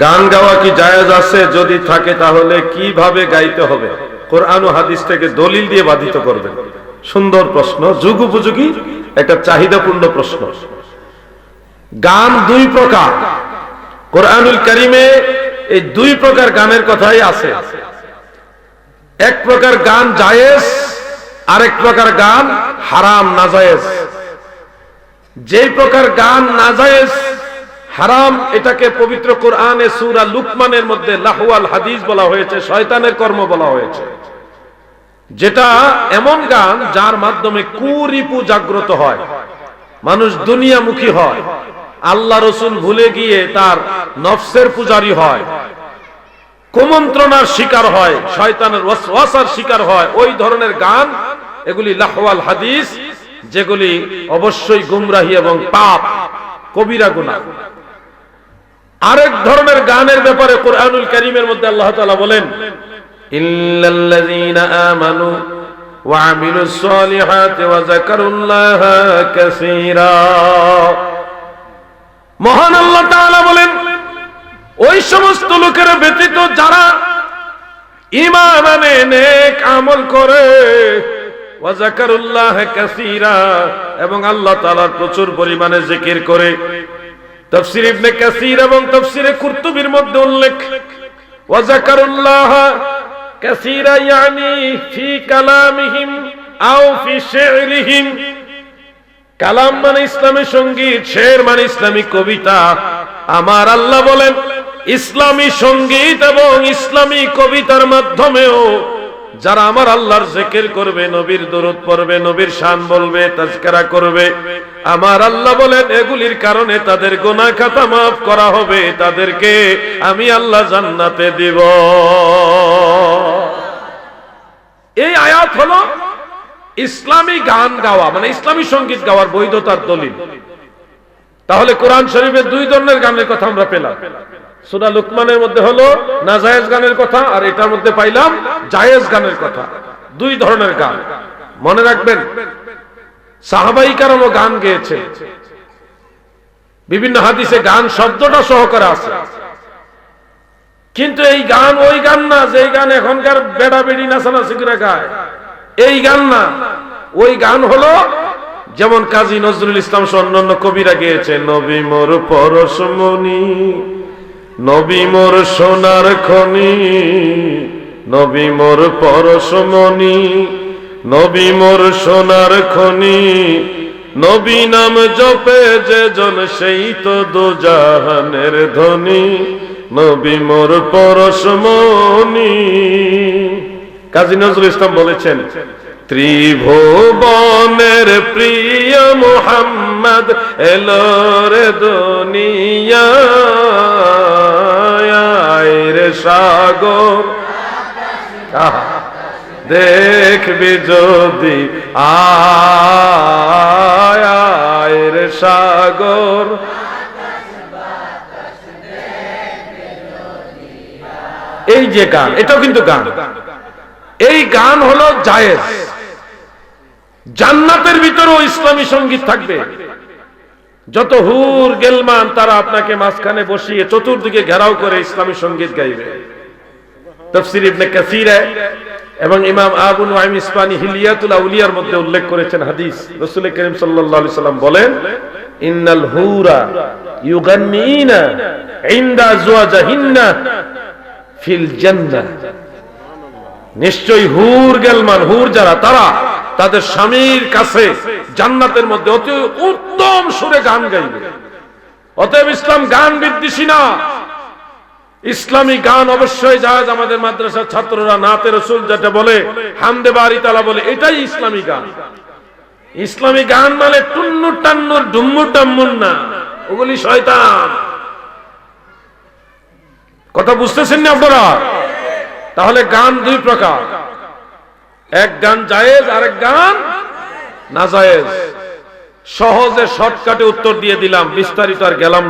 গান গাওয়া কি জায়েজ আছে? যদি থাকে তাহলে কীভাবে গাইতে হবে? কোরআন হাদিস থেকে দলিল দিয়ে বাধিত করবেন। সুন্দর প্রশ্ন যুগ উপযোগী একটা চাহিদাপূর্ণ প্রশ্ন। গান দুই প্রকার। কোরআনুল করিমে এই দুই প্রকার গানের কথাই আছে। এক প্রকার গান জায়েজ, আরেক প্রকার গান হারাম, নাজায়েজ। যেই প্রকার গান নাজায়েজ হারাম, এটাকে পবিত্র কোরআনে সুরা লুকমানের মধ্যে লাহওয়াল হাদিস বলা হয়েছে, শয়তানের কর্ম বলা হয়েছে। যেটা এমন গান যার মাধ্যমে কুরিপু জাগ্রত হয়, মানুষ দুনিয়ামুখী হয়, আল্লাহ রসুল ভুলে গিয়ে তার নফসের পূজারি হয়, কুমন্ত্রণার শিকার হয়, শয়তানের ওয়াসওয়াসার শিকার হয়, ওই ধরনের গান, এগুলি লাহওয়াল হাদিস, যেগুলি অবশ্যই গুমরাহি এবং পাপ, কবিরা গুনাহ। আরেক ধরনের গানের ব্যাপারে কোরআনুল করিমের মধ্যে আল্লাহ তালা বলেন আমানু আমিলুস সালিহাতি ওয়া যাকারুল্লাহা মহান আল্লাহ তাআলা বলেন, ওই সমস্ত লোকেরা ব্যতীত যারা ঈমান আনে আমল করে, ওয়া যাকারুল্লাহ কাসীরা এবং আল্লাহ তাআলার প্রচুর পরিমাণে জিকির করে তফসির ইবনে কাসির এবং তফসিরে কুরতুবির মধ্যে উল্লেখ ওয়া যাকারুল্লাহ কাসীরা ইয়ানি ফি কালামিহিম আও ফি শি'রিহিম। কালাম মানে ইসলামী সংগীত, শের মানে ইসলামী কবিতা। আমার আল্লাহ বলেন, ইসলামী সংগীত এবং ইসলামী কবিতার মাধ্যমেও যারা আমার আল্লাহর জিকির করবে, নবীর দরুদ পড়বে, নবীর শান বলবে, তাজকারা করবে, আমার আল্লাহ বলেন, এগুলির কারণে তাদের গোনা খাতা মাফ করা হবে, তাদেরকে আমি আল্লাহ জান্নাতে দিব। এই আয়াত হলো ইসলামী গান গাওয়া মানে ইসলামী সংগীত গাওয়ার বৈধতার দলিল। তাহলে কোরআন শরীফের দুই ধরনের গানের কথা আমরা পেলাম। সুরা লুকমানের মধ্যে হলো নাজায়েজ গানের কথা, আর এটার মধ্যে পাইলাম জায়েজ গানের কথা। দুই ধরনের গান। মনে রাখবেন, সাহাবাই কারণও গান গেয়েছে। বিভিন্ন হাদিসে গান শব্দটা সহকারে আছে। কিন্তু এই গান ওই গান না যে গান এখনকার বেড়া বেড়ি নাচানাচি করে গায়। এই গান না। ওই গান হলো, যেমন কাজী নজরুল ইসলাম সহ অন্যান্য কবিরা গিয়েছে, নবী মোর পরশমণি নবী মোর সোনার খনি, নবী মোর পরশমণি, নবী মোর সোনার খনি, নবী নাম জপে যে জন সেই তো দোজাহানের ধ্বনি নবী মোর পরশমণি। কাজী নজরুল ইসলাম বলেছেন, ত্রিভুবনের প্রিয় মোহাম্মদ এলো রে দুনিয়া। আহা, দেখবি যদি আয় আয় সাগর। এই যে গান এটাও কিন্তু গান। এই গান হলো জায়েজ। জান্নাতের ভিতরেও ইসলামী সংগীত থাকবে। যত হুর গেলমান তারা আপনাকে মাঝখানে বসিয়ে চতুর্দিকে ঘেরাও করে ইসলামী সংগীত গাইবে। তফসির ইবনে কাসিরে এবং ইমাম আবু নুআইম ইসমানি হিলিয়াতুল আউলিয়ার মধ্যে উল্লেখ করেছেন হাদিস। রাসূল করিম সাল্লাল্লাহু আলাইহি সাল্লাম বলেন, ইন্নাল হুরা ইউগান্নিনা ইনদা আজওয়াজিহিন্না ফিল জান্নাহ নিশ্চয়ই হুর গেলমান, হুর যারা, তারা তাদের স্বামীর কাছে জান্নাতের মধ্যে অতি উত্তম সুরে গান গাইবে। অতএব ইসলাম গান বিদ্বেষী না। ইসলামী গান অবশ্যই জায়েজ আমাদের মাদ্রাসার ছাত্ররা, নাতে রসুল যেটা বলে, হামদে বাড়ি তালা বলে, এটাই ইসলামী গান। ইসলামী গান মানে টুন্নুর টান্নুর ডুম্মুর টাম্মুর না, ওগুলি শয়তান। কথা বুঝতেছেন না আপনারা? তাহলে গান দুই প্রকার। এক গান জায়েজ, আরেক গান না জায়েজ। সহজে শর্টকাটে উত্তর দিয়ে দিলাম, বিস্তারিত আর গেলাম